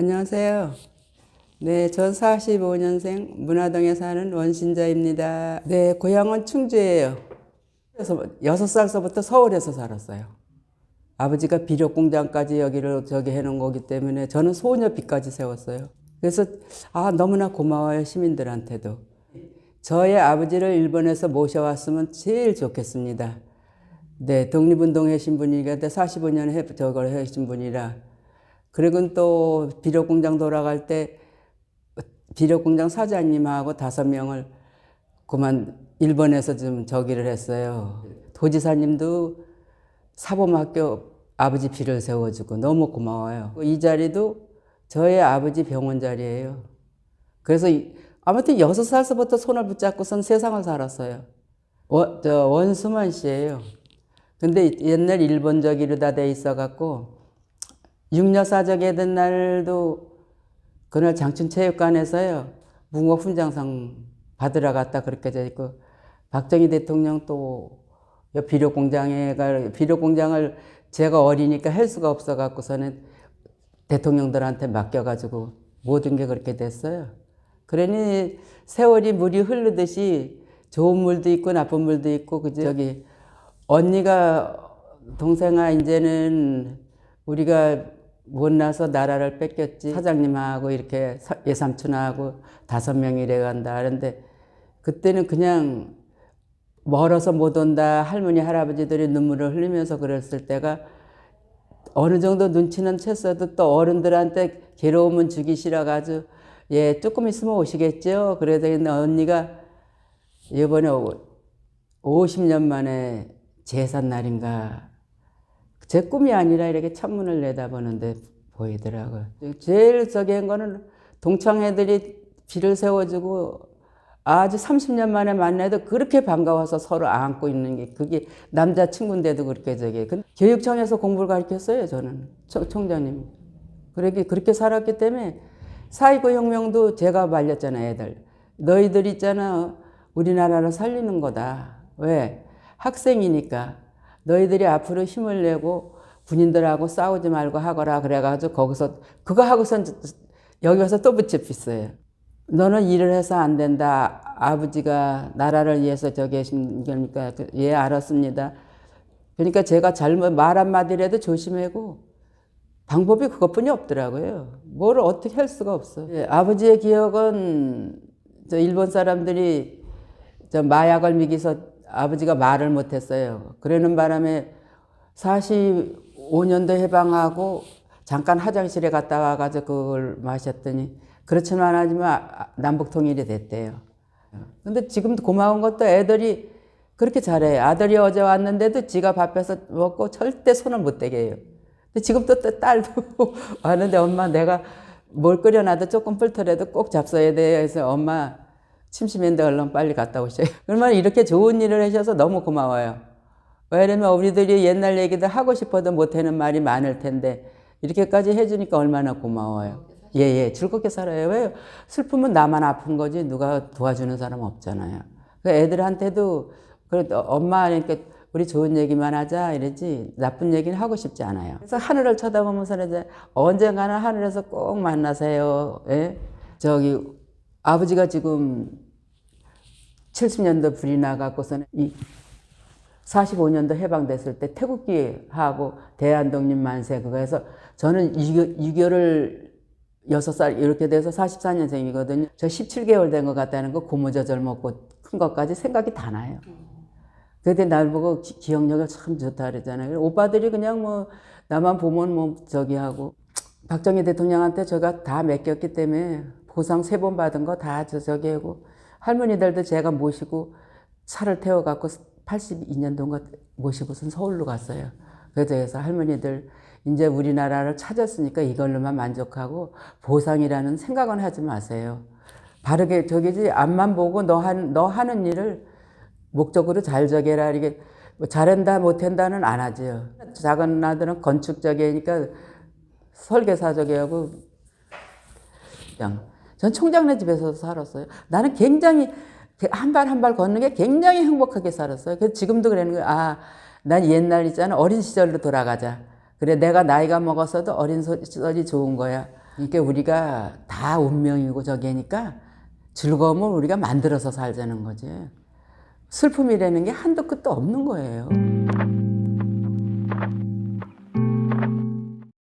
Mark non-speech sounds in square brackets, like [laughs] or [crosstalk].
안녕하세요. 네, 전 45년생 문화동에 사는 원신자입니다. 네, 고향은 충주예요. 그래서 6살서부터 서울에서 살았어요. 아버지가 비료 공장까지 여기를 저기 해놓은 거기 때문에 저는 소녀 빚까지 세웠어요. 그래서 아 너무나 고마워요 시민들한테도. 저의 아버지를 일본에서 모셔왔으면 제일 좋겠습니다. 네, 독립운동 하신 분이니까 45년 해 저걸 하신 분이라. 그리고 또 비료 공장 돌아갈 때 비료 공장 사장님하고 다섯 명을 그만 일본에서 좀 저기를 했어요. 도지사님도 사범학교 아버지 비를 세워주고 너무 고마워요. 이 자리도 저의 아버지 병원 자리예요. 그래서 이- 아무튼 여섯 살서부터 손을 붙잡고선 세상을 살았어요. 원, 저 원수만 씨예요. 근데 옛날 일본적이로 다돼 있어갖고 육녀사적에 된 날도 그날 장춘체육관에서요 문고 훈장상 받으러 갔다 그렇게 돼 있고 박정희 대통령 또 비료 공장에 갈 비료 공장을 제가 어리니까 할 수가 없어 갖고서는 대통령들한테 맡겨 가지고 모든 게 그렇게 됐어요. 그러니 세월이 물이 흐르듯이 좋은 물도 있고 나쁜 물도 있고 그 저기 언니가 동생아 이제는 우리가 못나서 나라를 뺏겼지. 사장님하고 이렇게 사- 예삼촌하고 다섯 명이 래 간다. 하는데 그때는 그냥 멀어서 못 온다. 할머니 할아버지들이 눈물을 흘리면서 그랬을 때가 어느 정도 눈치는 챘어도 또 어른들한테 괴로움은 주기 싫어가지고 예 조금 있으면 오시겠죠? 그래서 언니가 이번에 50년 만에 제삿 날인가 제 꿈이 아니라 이렇게 창문을 내다보는데 보이더라고요. 제일 저기 한 거는 동창 애들이 비를 세워주고 아주 30년 만에 만나도 그렇게 반가워서 서로 안고 있는 게 그게 남자 친구인데도 그렇게 저기 그 교육청에서 공부를 가르쳤어요 저는. 청- 총장님. 그렇게 그렇게 살았기 때문에 사이고 혁명도 제가 말렸잖아요 애들. 너희들 있잖아. 우리나라를 살리는 거다. 왜? 학생이니까 너희들이 앞으로 힘을 내고 군인들하고 싸우지 말고 하거라 그래가지고 거기서 그거 하고선 여기 와서 또 붙잡혔어요. 너는 일을 해서 안 된다. 아버지가 나라를 위해서 저기 하신 거니까 그- 예 알았습니다. 그러니까 제가 잘못 말 한마디라도 조심하고 방법이 그것뿐이 없더라고요. 뭘 어떻게 할 수가 없어. 예, 아버지의 기억은 저 일본 사람들이 저 마약을 미기서 아버지가 말을 못했어요. 그러는 바람에 45년도 해방하고 잠깐 화장실에 갔다 와가지고 그걸 마셨더니 그렇지는 않지만 남북 통일이 됐대요. 근데 지금도 고마운 것도 애들이 그렇게 잘해요. 아들이 어제 왔는데도 지가 밥해서 먹고 절대 손을 못 대게 해요. 근데 지금 또 딸도 [laughs] 왔는데 엄마 내가 뭘 끓여놔도 조금 불더라도 꼭 잡숴야 돼. 그래서 엄마 침심했는데 얼른 빨리 갔다 오셔요. [laughs] 그러면 이렇게 좋은 일을 하셔서 너무 고마워요. 왜냐면 우리들이 옛날 얘기도 하고 싶어도 못하는 말이 많을 텐데 이렇게까지 해주니까 얼마나 고마워요. 예, 예, 즐겁게 살아요. 왜 슬픔은 나만 아픈 거지 누가 도와주는 사람 없잖아요. 그 애들한테도 그래도 엄마 그러니까 우리 좋은 얘기만 하자 이러지 나쁜 얘기는 하고 싶지 않아요. 그래서 하늘을 쳐다보면서 이제 언젠가는 하늘에서 꼭 만나세요. 예? 저기 아버지가 지금 70년도 불이 나갖고서는 이 45년도 해방됐을 때 태국기 하고 대한독립 만세 그거 해서 저는 6.25를 6살 이렇게 돼서 44년생이거든요. 저 17개월 된 것 같다는 거 고무저절 먹고 큰 것까지 생각이 다 나요. 그때 날 보고 기, 기억력을 참 좋다 그러잖아요. 오빠들이 그냥 뭐 나만 보면 뭐 저기 하고 박정희 대통령한테 제가 다 맡겼기 때문에 보상 세 번 받은 거다 저기 하고 할머니들도 제가 모시고 차를 태워 갖고 82년도인가 모시고선 서울로 갔어요. 그래서 할머니들 이제 우리나라를 찾았으니까 이걸로만 만족하고 보상이라는 생각은 하지 마세요. 바르게 저기지 앞만 보고 너, 한, 너 하는 일을 목적으로 잘 저게라 이게 뭐 잘한다 못한다는 안 하지요. 작은 아들은 건축적이니까 설계사적이 하고 그냥 전 총장네 집에서 살았어요. 나는 굉장히 한 발 한 발 걷는 게 굉장히 행복하게 살았어요. 그래서 지금도 그러는 거예요. 아, 난 옛날 있잖아. 어린 시절로 돌아가자. 그래, 내가 나이가 먹었어도 어린 시절이 좋은 거야. 그러니까 우리가 다 운명이고 저기니까 즐거움을 우리가 만들어서 살자는 거지. 슬픔이라는 게 한도 끝도 없는 거예요.